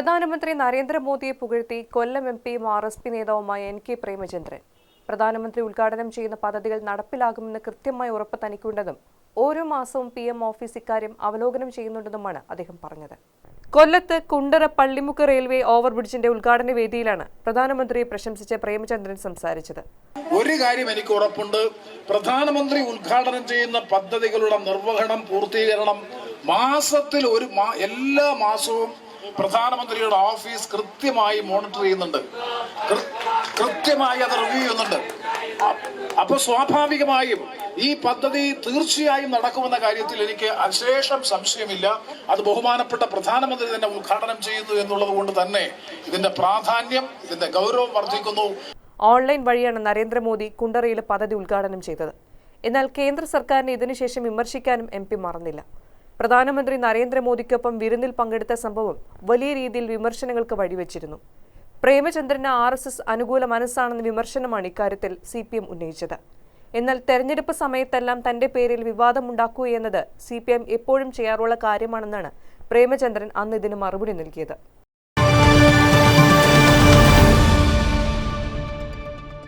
പ്രധാനമന്ത്രി നരേന്ദ്രമോദിയെ പുകഴ്ത്തി കൊല്ലം എം പിയും ആർ എസ് പി നേതാവുമായ എൻ കെ പ്രേമചന്ദ്രൻ. പ്രധാനമന്ത്രി ഉദ്ഘാടനം ചെയ്യുന്ന പദ്ധതികൾ നടപ്പിലാകുമെന്ന് കൃത്യമായി ഉറപ്പ് തനിക്കുണ്ടെന്നും ഓരോ മാസവും പി എം ഓഫീസ് ഇക്കാര്യം അവലോകനം ചെയ്യുന്നുണ്ടെന്നുമാണ് അദ്ദേഹം പറഞ്ഞത്. കൊല്ലത്ത് കുണ്ടറ പള്ളിമുക്ക് റെയിൽവേ ഓവർബ്രിഡ്ജിന്റെ ഉദ്ഘാടന വേദിയിലാണ് പ്രധാനമന്ത്രിയെ പ്രശംസിച്ച് പ്രേമചന്ദ്രൻ സംസാരിച്ചത്. ഒരു കാര്യം എനിക്ക് ഉറപ്പുണ്ട്. പ്രധാനമന്ത്രി ഉദ്ഘാടനം ചെയ്യുന്ന പദ്ധതികളുടെ നിർവഹണം പൂർത്തീകരണം മാസത്തിൽ ഒരു എല്ലാ മാസവും പ്രധാനമന്ത്രിയുടെ ഓഫീസ് കൃത്യമായി മോണിറ്റർ ചെയ്യുന്നുണ്ട്. കൃത്യമായി അത് റിവ്യൂ ചെയ്യുന്നുണ്ട്. അപ്പൊ സ്വാഭാവികമായും ഈ പദ്ധതി തീർച്ചയായും നടക്കുമെന്ന കാര്യത്തിൽ എനിക്ക് അശേഷം സംശയമില്ല. അത് ബഹുമാനപ്പെട്ട പ്രധാനമന്ത്രി തന്നെ ഉദ്ഘാടനം ചെയ്യുന്നു എന്നുള്ളത് കൊണ്ട് തന്നെ ഇതിന്റെ പ്രാധാന്യം ഇതിന്റെ ഗൗരവം വർദ്ധിക്കുന്നു. ഓൺലൈൻ വഴിയാണ് നരേന്ദ്രമോദി കുണ്ടറയിൽ പദ്ധതി ഉദ്ഘാടനം ചെയ്തത്. എന്നാൽ കേന്ദ്ര സർക്കാരിനെ ഇതിനുശേഷം വിമർശിക്കാനും എം പി മറന്നില്ല. പ്രധാനമന്ത്രി നരേന്ദ്രമോദിക്കൊപ്പം വിരുന്നിൽ പങ്കെടുത്ത സംഭവം വലിയ രീതിയിൽ വിമർശനങ്ങൾക്ക് വഴിവെച്ചിരുന്നു. പ്രേമചന്ദ്രന് ആർ എസ് എസ് അനുകൂല മനസ്സാണെന്ന വിമർശനമാണ് ഇക്കാര്യത്തിൽ സി പി എം ഉന്നയിച്ചത്. എന്നാൽ തെരഞ്ഞെടുപ്പ് സമയത്തെല്ലാം തന്റെ പേരിൽ വിവാദമുണ്ടാക്കുക എന്നത് സി പി എം എപ്പോഴും ചെയ്യാറുള്ള കാര്യമാണെന്നാണ് പ്രേമചന്ദ്രൻ അന്ന് ഇതിന് മറുപടി നൽകിയത്.